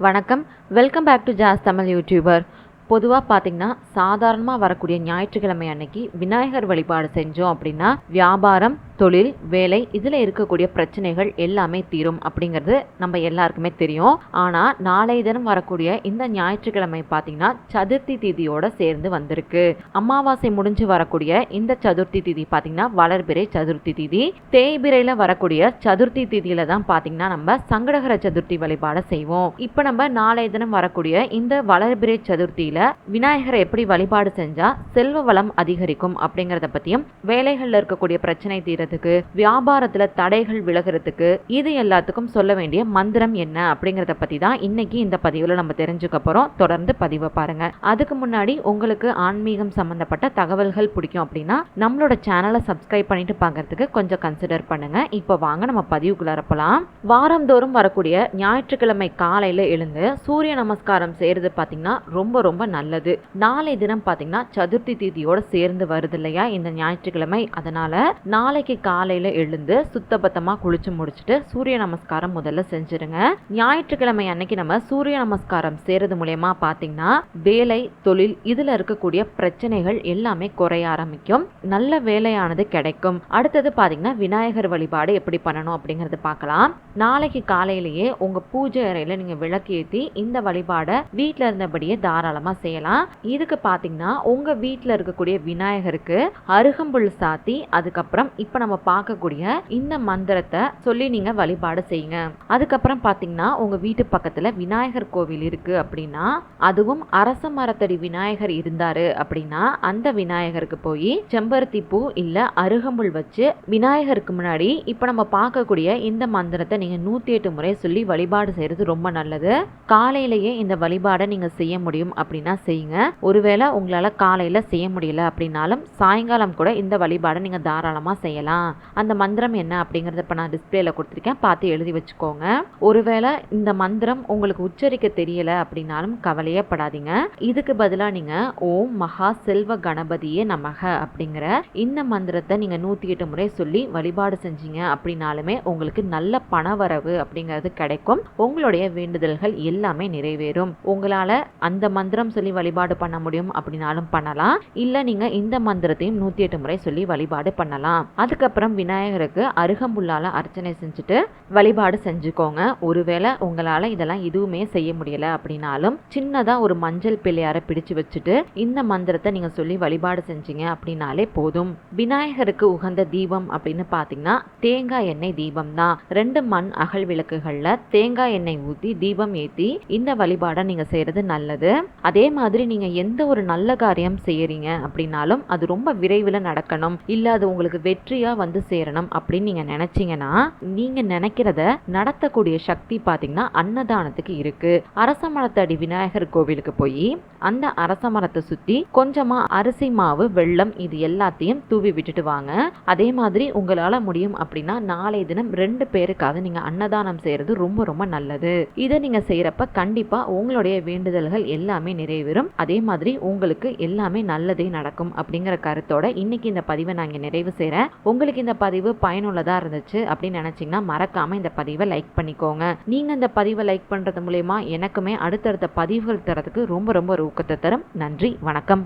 வணக்கம். Welcome back to Jas Tamil youtuber பொதுவாக பார்த்தீங்கன்னா சாதாரணமாக வரக்கூடிய ஞாயிற்றுக்கிழமை அன்னைக்கு விநாயகர் வழிபாடு செஞ்சோம் அப்படின்னா வியாபாரம் தொழில் வேலை இதில் இருக்கக்கூடிய பிரச்சனைகள் எல்லாமே தீரும் அப்படிங்கிறது நம்ம எல்லாருக்குமே தெரியும். ஆனால் நாளைய தினம் வரக்கூடிய இந்த ஞாயிற்றுக்கிழமை பார்த்தீங்கன்னா சதுர்த்தி திதியோட சேர்ந்து வந்திருக்கு. அமாவாசை முடிஞ்சு வரக்கூடிய இந்த சதுர்த்தி திதி பார்த்தீங்கன்னா வளர்பிறை சதுர்த்தி திதி. தேய்பிரையில் வரக்கூடிய சதுர்த்தி திதியில தான் பார்த்தீங்கன்னா நம்ம சங்கடகர சதுர்த்தி வழிபாடை செய்வோம். இப்போ நம்ம நாளைய தினம் வரக்கூடிய இந்த வளர்பிறை சதுர்த்தியில விநாயகரை எப்படி வழிபாடு செஞ்சா செல்வ வளம் அதிகரிக்கும் அப்படிங்கிறத பற்றியும் வேலைகளில் இருக்கக்கூடிய பிரச்சனை தீர தீரத்துக்கு வியாபாரத்துல தடைகள் விலகிறதுக்கு இது எல்லாத்துக்கும் சொல்ல வேண்டிய மந்திரம் என்ன அப்படிங்கிறத பத்தி தான் இன்னைக்கு இந்த பதிவுல நம்ம தெரிஞ்சுக்க போறோம். தொடர்ந்து பதிவை பாருங்க. அதுக்கு முன்னாடி உங்களுக்கு ஆன்மீகம் சம்பந்தப்பட்ட தகவல்கள் பிடிக்கும் அப்படின்னா நம்மளோட சேனலை சப்ஸ்கிரைப் பண்ணிட்டு பார்க்குறதுக்கு கொஞ்சம் கன்சிடர் பண்ணுங்க. இப்போ வாங்க நம்ம பதிவுக்குள்ளார போலாம். வாரந்தோறும் வரக்கூடிய ஞாயிற்றுக்கிழமை காலையில எழுந்து சூரிய நமஸ்காரம் செய்யறது பாத்தீங்கன்னா ரொம்ப ரொம்ப நல்லது. நாளை தினம் பார்த்தீங்கன்னா சதுர்த்தி தீதியோட சேர்ந்து வருது இல்லையா இந்த ஞாயிற்றுக்கிழமை? அதனால நாளைக்கு காலையில எழுந்து சுத்தபத்தமாக குளிச்சு முடிச்சுட்டு சூரிய நமஸ்காரம் முதல்ல செஞ்சிருங்க. ஞாயிற்றுக்கிழமை அன்னைக்கு நம்ம சூரிய நமஸ்காரம் செய்யறது மூலயமா பார்த்தீங்கன்னா வேலை தொழில் இதுல இருக்கக்கூடிய பிரச்சனைகள் எல்லாமே குறைய ஆரம்பிக்கும். நல்ல வேலையானது கிடைக்கும். அடுத்தது பார்த்தீங்கன்னா விநாயகர் வழிபாடு எப்படி பண்ணணும் அப்படிங்கிறது பார்க்கலாம் நாளைக்கு காலையிலேயே உங்க பூஜை அறையில நீங்க விளக்கு ஏற்றி இந்த வழிபாடை வீட்டில் இருந்தபடியே தாராளமா செய்யலாம். இதுக்கு பார்த்தீங்கன்னா உங்க வீட்டில் இருக்கக்கூடிய விநாயகருக்கு அருகம்புல் சாத்தி அதுக்கப்புறம் இப்போ நம்ம பார்க்கக்கூடிய இந்த மந்திரத்தை சொல்லி நீங்க வழிபாடு செய்யுங்க. அதுக்கப்புறம் பார்த்தீங்கன்னா உங்க வீட்டு பக்கத்துல விநாயகர் கோவில் இருக்கு அப்படின்னா அதுவும் அரச மரத்தடி விநாயகர் இருந்தாரு அப்படின்னா அந்த விநாயகருக்கு போய் செம்பருத்தி பூ இல்ல அருகம்புல் வச்சு விநாயகருக்கு முன்னாடி இப்போ நம்ம பார்க்கக்கூடிய இந்த மந்திரத்தை நீங்க நூத்தி எட்டு முறை சொல்லி வழிபாடு செய்யறது ரொம்ப நல்லது. காலையிலேயே இந்த வழிபாடை நீங்க செய்ய முடியும் அப்படின்னா செய்யுங்க. ஒருவேளை உங்களால காலையில செய்ய முடியல அப்படின்னாலும் சாயங்காலம் கூட இந்த வழிபாடை நீங்க தாராளமா செய்யலாம். அந்த மந்திரம் என்ன அப்படிங்கிறத இப்போ நான் டிஸ்பிளேல கொடுத்துருக்கேன். பார்த்து எழுதி வச்சுக்கோங்க. ஒருவேளை இந்த மந்திரம் உங்களுக்கு உச்சரிக்க தெரியல அப்படின்னாலும் கவலையே படாதீங்க. இதுக்கு பதிலாக நீங்க ஓம் மகா செல்வ கணபதியே நமக அப்படிங்கிற இந்த மந்திரத்தை நீங்க நூத்தி எட்டு முறை சொல்லி வழிபாடு செஞ்சீங்க அப்படின்னாலுமே உங்களுக்கு நல்ல பணவரவு அப்படிங்கிறது கிடைக்கும். உங்களுடைய வேண்டுதல்கள் எல்லாமே நிறைவேறும். உங்களால அந்த மந்திரம் சொல்லி வழிபாடு பண்ண முடியும் அப்படின்னாலும் பண்ணலாம். இல்ல நீங்க இந்த மந்திரத்தையும் நூத்தி எட்டு முறை சொல்லி வழிபாடு பண்ணலாம். அதுக்கப்புறம் விநாயகருக்கு அருகம்புல்லால் அர்ச்சனை செஞ்சுட்டு வழிபாடு செஞ்சுக்கோங்க. ஒருவேளை உங்களால இதெல்லாம் எதுவுமே செய்ய முடியல அப்படின்னாலும் சின்னதா ஒரு மஞ்சள் பிள்ளையாரை பிடிச்சு வச்சுட்டு இந்த மந்திரத்தை நீங்க சொல்லி வழிபாடு செஞ்சீங்க அப்படின்னாலே போதும். விநாயகருக்கு உகந்த தீபம் அப்படின்னு பார்த்தீங்கன்னா தேங்காய் எண்ணெய் தீபம் தான் ரெண்டு மண் அகல் விளக்குகள்ல தேங்காய் எண்ணெய் ஊற்றி தீபம் ஏத்தி இந்த வழிபாடை நீங்க செய்யறது நல்லது. அதே மாதிரி நீங்க எந்த ஒரு நல்ல காரியம் செய்யறீங்க அப்படின்னாலும் அது ரொம்ப விரைவில் நடக்கணும். இல்ல அது உங்களுக்கு வெற்றியா வந்து சேரணும் அப்படின்னு நீங்கள் நினைச்சீங்கன்னா நீங்க நினைக்கிறத நடத்தக்கூடிய சக்தி பாத்தீங்கன்னா அன்னதானத்துக்கு இருக்கு. அரச மரத்தடி விநாயகர் கோவிலுக்கு போய் அந்த அரச மரத்தை சுத்தி கொஞ்சமா அரிசி மாவு வெள்ளம் இது எல்லாத்தையும் தூவி விட்டுட்டு வாங்க. அதே மாதிரி உங்களால முடியும் அப்படின்னா நாளை தினம் ரெண்டு பேருக்காவது நீங்க அன்னதானம் செய்யறது ரொம்ப ரொம்ப நல்லது. இதை நீங்க செய்யறப்ப கண்டிப்பா உங்களுடைய வேண்டுதல்கள் எல்லாமே நிறைவேறும். அதே மாதிரி உங்களுக்கு எல்லாமே நல்லதே நடக்கும் அப்படிங்கிற கருத்தோட இன்னைக்கு இந்த பதிவை நான் இங்கே நிறைவு செய்கிறேன் உங்களுக்கு இந்த பதிவு பயனுள்ளதா இருந்துச்சு அப்படின்னு நினைச்சீங்கன்னா மறக்காம இந்த பதிவை லைக் பண்ணிக்கோங்க. நீங்க இந்த பதிவை லைக் பண்றது மூலயமா எனக்குமே அடுத்தடுத்த பதிவுகள் தரதுக்கு ரொம்ப ரொம்ப ஒரு ஊக்கத்தை தரும். நன்றி வணக்கம்.